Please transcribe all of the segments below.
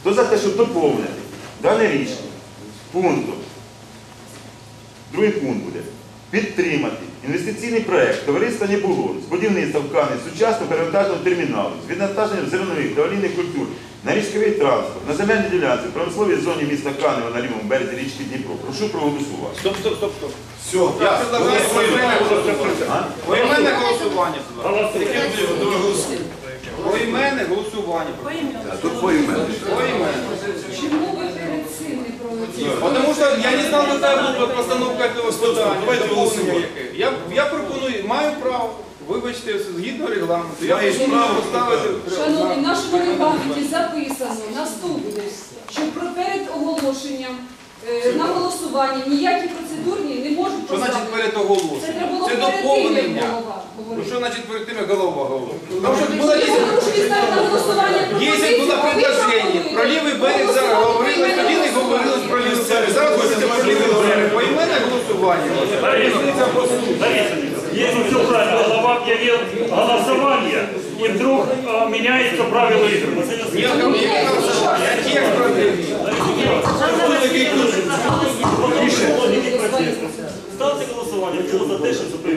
Хто за те, щоб доповнити дане рішення пунктом, другий пункт буде, підтримати інвестиційний проект товариства Небулон з будівництва в Кані сучасного перевантажного терміналу з віднавантаженням зернових та олійних культур на річковий транспорт, на земельній ділянці, в промисловій зоні міста Канева на лівому березі річки Дніпро. Прошу проголосувати. Стоп, стоп, стоп, стоп. Все, Я предлагаю голосування. Поіменне голосування. Поіменне голосування. тут поіменно. Чому ви перед цим не проводили? Потому что я не знал, какая будет постановка доповнення яке. Я, я пропоную, маю право, вибачте, згідно регламенту, я Маєш пропоную право. поставити Шановні, в нашому регламенті записано наступне, що про перед оголошенням е, на голосування ніякі процедурні не можуть Що значить поставити. перед Це оголошенням? треба було Це перед тим, як доповнення. голова Ну говорив. що значить перед тим, як голова говорила? Тому що було Тому що він ставив на голосування Якщо було пропозицію, а ви предложення про лівий берег зараз голосувати говорили, тоді не говорили про лівий берег. Зараз говорите про лівий берег. Поіменне голосування. Різниця просто. Борис, если все правильно, глава объявил голосование, и вдруг э, меняется правила игры. Вот это Ні, ко мне не голосування. Я текст продлив. Ставте голосування, за те, що це.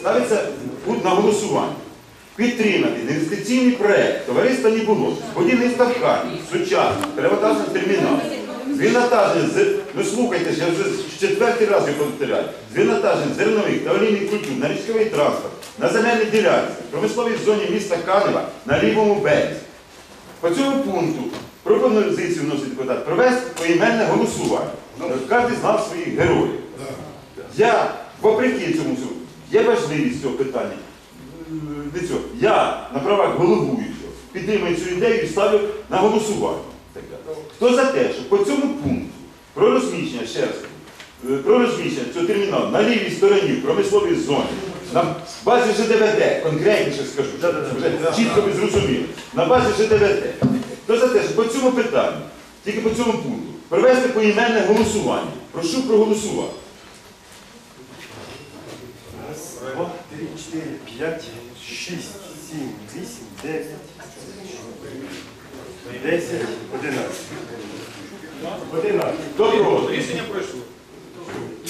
Ставиться на голосування. Підтримати інвестиційний проект товариства Нібулон, будівництва в Кані, сучасний, перевантажний термінал. З винатаженням, з- ну слухайте, я вже четвертий раз його повторяю, з винатаженням зернових та олійних культур на річковий транспорт, на земельній ділянці, в промисловій зоні міста Канева на лівому березі. По цьому пункту пропозицію вносить депутат провести поіменне голосування. Кожен знав своїх героїв. Я, вопреки цьому є важливість цього питання. Е. Я на правах головуючого підтримую цю ідею і ставлю на голосування. Хто за те, що по цьому пункту про розміщення, ще раз, е, про розміщення цього терміналу на лівій стороні в промисловій зоні, на базі ЖДВД, конкретніше скажу, щоб вже чітко ви зрозуміли, на базі ЖДВД. Хто за те, що по цьому питанню, тільки по цьому пункту, провести поіменне голосування. Прошу проголосувати. Раз, два, три, четыре, пять, шесть, семь, восемь, девять, десять, одинадцять. Одинадцять. Хто? Рішення пройшло.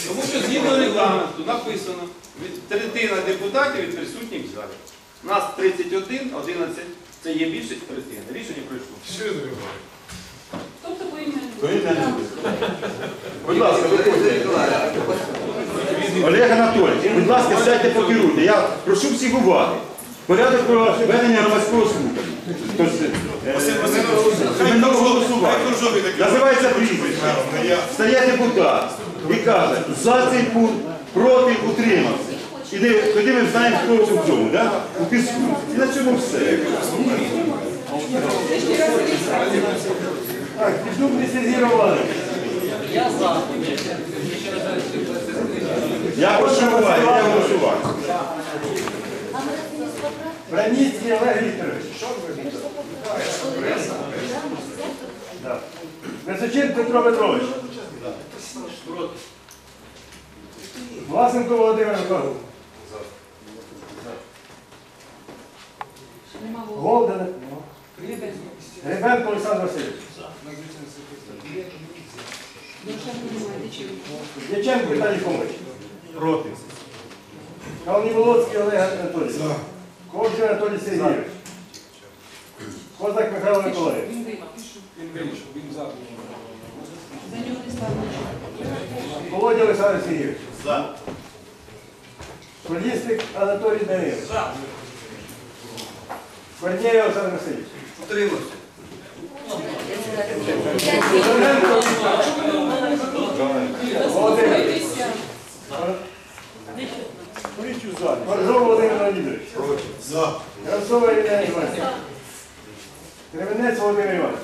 Тому що згідно регламенту написано, від третина депутатів від присутніх в залі. Нас 31, 11, це є більшість третини. Рішення пройшло. Тобто поіменно. Будь ласка, виходьте. Олег Анатолійович, будь ласка, сядьте покеруйте. Я прошу всіх уваги. Порядок про ведення громадського слухання. Е, іменного. Називається прізвище. Стає депутат і каже, за цей пункт, проти утримався. І тоді ми знаємо, хто у цьому, да? у піску. І на цьому все. Так, піддубний Сергій Романович. Я прошу уваги, я голосувати. Браніцький Олег Вікторович. Да. Височин Петро Петрович. Власенко Володимир Михайлович. Голден. Ребенко Олександр Васильович. Дяченко Віталій Фомович. Проти. Калніволоцький Олег Анатолійович. Ковчий Анатолій Сергійович. Козак Михайло Миколаївич. Він вийшов. За нього не ставили. Володя Олександр Сергійович. Колісник Анатолій Данилович. Корнєєв Олександр Васильович. Утримався. Володимир. Дивіться. Боржов Володимир Леонідович. За. Кравцова Ірина Іванівна. Кременець Володимир Іванович.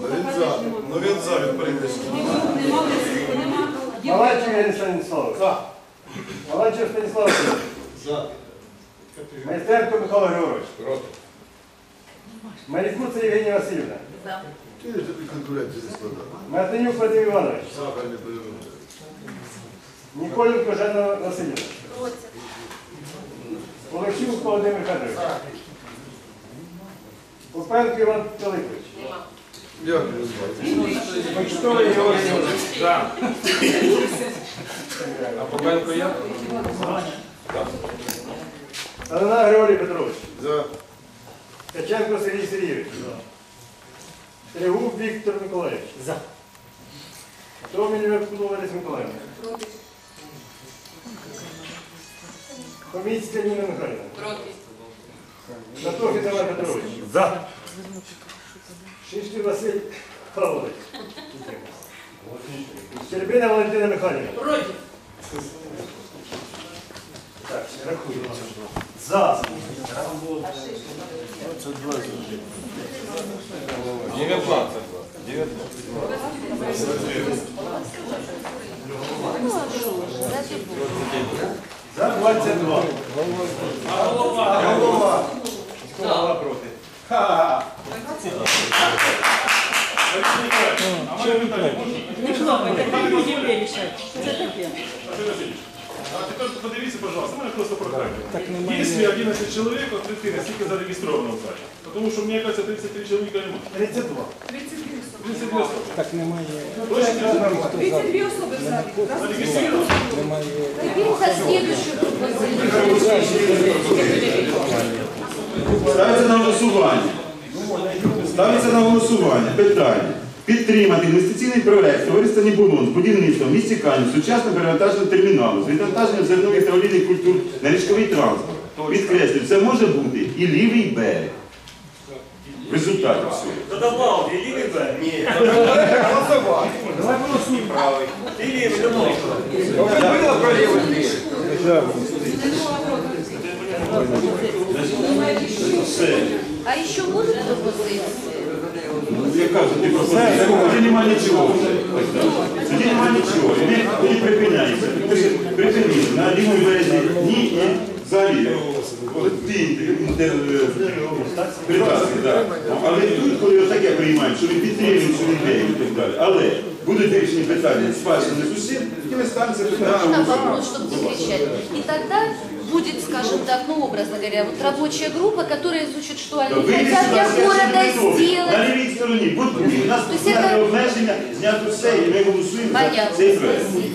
Він за. Ну він за, він прийде. Нема Лисенко, нема. Маланчев Євген Станіславович. Маланчев Станіслав Васильович. Майстерко Михайло Григорович. Марікуца Євгенія Васильівна. Ти ж конкуренцію не складав. Мартинюк Вадим Іванович. Правильно, правильно. Ніколенко Жанна Васильівна. Олексій Володимир. Попенко Іван Пилипович. Дякую. Почтовий Георгій. За. А Попенко я? Галина Григорій Петрович. За. Ткаченко Сергій Сергійович. Трегуб Віктор Миколаївич. За. Томін Микола Лариса Коміцька Ніна Михайлівна. Проти. Затохи Тамар Петрович. За. Шишкін Василь Павлович. Щербина Валентина Михайлівна. Проти. Так, рахуємо. За. 19. За 22. Голова. Голова проти. А тепер подивіться, пожалуйста, у мене просто прохання. Якщо 11 чоловік, от третина, скільки зареєстровано в залі? Тому що, мені кажется, 33 чоловіка немає. 32. 32 особи. Так немає. Точно? 32 особи в залі. Зареєстровано? За следующую пропозицию. Ставиться на голосування. Ставиться на голосування. Питання. Підтримати інвестиційний проект товариства Нібулон з будівництвом в місті Канів сучасного перевантажного терміналу з відвантаженням зернових та олійних культур на річковий транспорт. Підкреслюю, це може бути і лівий берег. В результаті всього. Задавав, і лівий берег. Ні. Правий. І лівий, домой. Все. А еще будут пропозиции? Я кажу, ти пропозиція. Тоді нема нічого вже. Тогда. Тоді нема нічого. Тоді, тоді припиняється. Припиніться. На лівому березі ні і взагалі. От ті, де, е, прекрасні, так. Але тут, коли таке приймаємо, що ми підтримуємо цю ідею і так далі. Але будуть вирішені питання спадщини з усім, тоді ми станемо це питання. Можно голосувати. вопрос, чтобы не кричать. И тогда будет, скажем так, ну, образно говоря, вот рабочая группа, которая изучит, что они Вивіз хотят для сюди города сесію відомі. сделать. На лівій стороні, будь у нас Тобто зняти це- обмеження, знято все, і ми голосуємо за Понятно, цей проект. спасибо.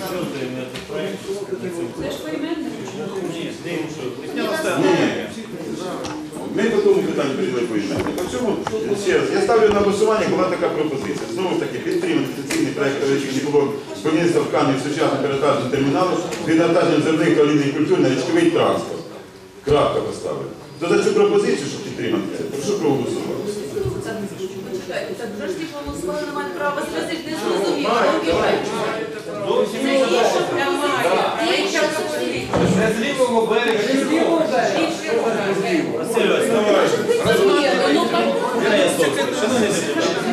Це ж поіменне. Ми по тому прийняли по цьому, ще раз, я ставлю на голосування, була така пропозиція. Знову ж таки, підтримати інвестиційний проект не було будівництва тканів сучасного перетажного терміналу з відвантаженням зерних та олійних культур на річковий транспорт. Крапка поставили. То за цю пропозицію, щоб підтримати це, прошу проголосувати. Почекайте, так вже ж ті голосували, не мають права сказати, не зрозуміло. Це пряма. Ты сейчас усилишь. Це з лівого берега. Ну, Шановні депутати,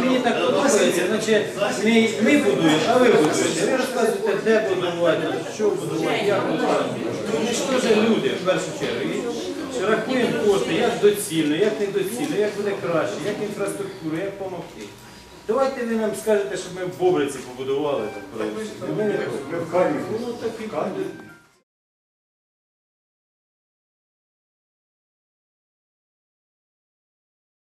мені так подобається, значить не ми будуємо, а ви будуєте. Ви розказуєте, де будувати, що будувати, як будувати. Ми ж теж люди, в першу чергу. І рахуємо кошти, як доцільно, як недоцільно, як буде краще, як інфраструктура, як допомогти. Давайте ви нам скажете, щоб ми в Бобриці побудували так. Ми в Каніві.